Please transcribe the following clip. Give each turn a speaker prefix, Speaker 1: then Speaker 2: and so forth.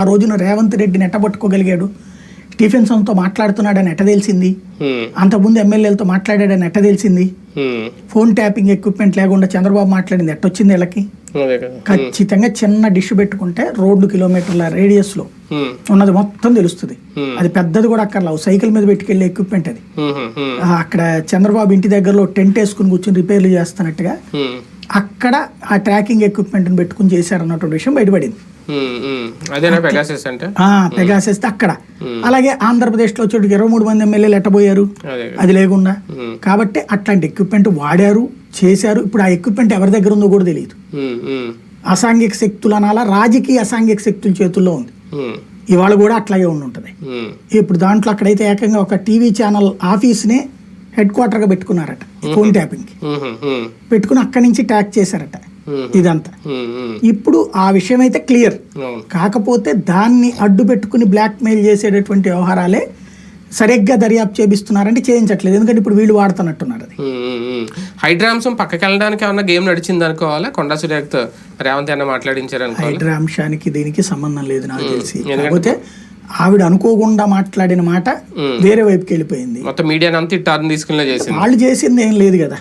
Speaker 1: ఆ రోజున రేవంత్ రెడ్డిని ఎట్టబట్టుకోగలిగాడు స్టీఫెన్సన్తో మాట్లాడుతున్నాడని ఎట్ట తెలిసింది? అంతకుముందు ఎమ్మెల్యేలతో మాట్లాడాడని ఎట్ట తెలిసింది. ఫోన్ ట్యాపింగ్ ఎక్విప్మెంట్ లేకుండా చంద్రబాబు మాట్లాడింది ఎట్టొచ్చింది వీళ్ళకి?
Speaker 2: అదే కదా.
Speaker 1: ఖచ్చితంగా చిన్న డిష్ పెట్టుకుంటే రోడ్డు కిలోమీటర్ల
Speaker 2: రేడియస్లో
Speaker 1: ఉన్నది మొత్తం తెలుస్తుంది. అది పెద్దది కూడా అక్కర్లేవు సైకిల్ మీద పెట్టుకెళ్ళే ఎక్విప్మెంట్ అది. అక్కడ చంద్రబాబు ఇంటి దగ్గరలో టెంట్ వేసుకుని కూర్చుని రిపేర్లు చేస్తున్నట్టుగా అక్కడ ఆ ట్రాకింగ్ ఎక్విప్మెంట్ పెట్టుకుని చేశారన్నటువంటి విషయం బయటపడింది. పెగాసేస్తే అక్కడ అలాగే ఆంధ్రప్రదేశ్లో వచ్చేటికి ఇరవై మూడు మంది ఎమ్మెల్యేలు ఎట్టబోయారు?
Speaker 2: అదే
Speaker 1: లేకుండా. కాబట్టి అట్లాంటి ఎక్విప్మెంట్ వాడారు చేశారు. ఇప్పుడు ఆ ఎక్విప్మెంట్ ఎవరి దగ్గర ఉందో కూడా తెలియదు. అసాంఘిక శక్తులు అనాలా రాజకీయ అసాంఘిక శక్తుల చేతుల్లో ఉంది. ఇవాళ కూడా అట్లాగే ఉండి ఉంటుంది ఇప్పుడు దాంట్లో అక్కడైతే ఏకంగా ఒక టీవీ ఛానల్ ఆఫీస్నే హెడ్ క్వార్టర్గా పెట్టుకున్నారట ఫోన్ ట్యాపింగ్కి.
Speaker 2: హ్మ్, హ్మ్,
Speaker 1: పెట్టుకుని అక్కడి నుంచి ట్యాక్ చేశారట. ఇదంతా. ఇప్పుడు ఆ విషయం అయితే క్లియర్ కాకపోతే దాన్ని అడ్డు పెట్టుకుని బ్లాక్మెయిల్ చేసేటటువంటి వ్యవహారాలే సరిగ్గా దర్యాప్తు చేపిస్తున్నారంటే చేయించట్లేదు. ఎందుకంటే ఇప్పుడు వీళ్ళు వాడుతున్నట్టున్నారు అది.
Speaker 2: హైడ్రామ్సం పక్కకి వెళ్ళడానికి ఏమన్నా గేమ్ నడిచింది అనుకోవాలా కొండా సురేఖ్తో రేవంత్ అన్న మాట్లాడించారు అనుకోవాలి
Speaker 1: హైడ్రా అంశానికి దీనికి సంబంధం లేదు నాకు తెలిసి. కాకపోతే ఆవిడ అనుకోకుండా మాట్లాడిన మాట వేరే వైపుకి వెళ్ళిపోయింది.
Speaker 2: మొత్తం మీడియాని అంతా టర్న్ తీసుకునే చేసింది.
Speaker 1: వాళ్ళు చేసింది ఏం లేదు కదా.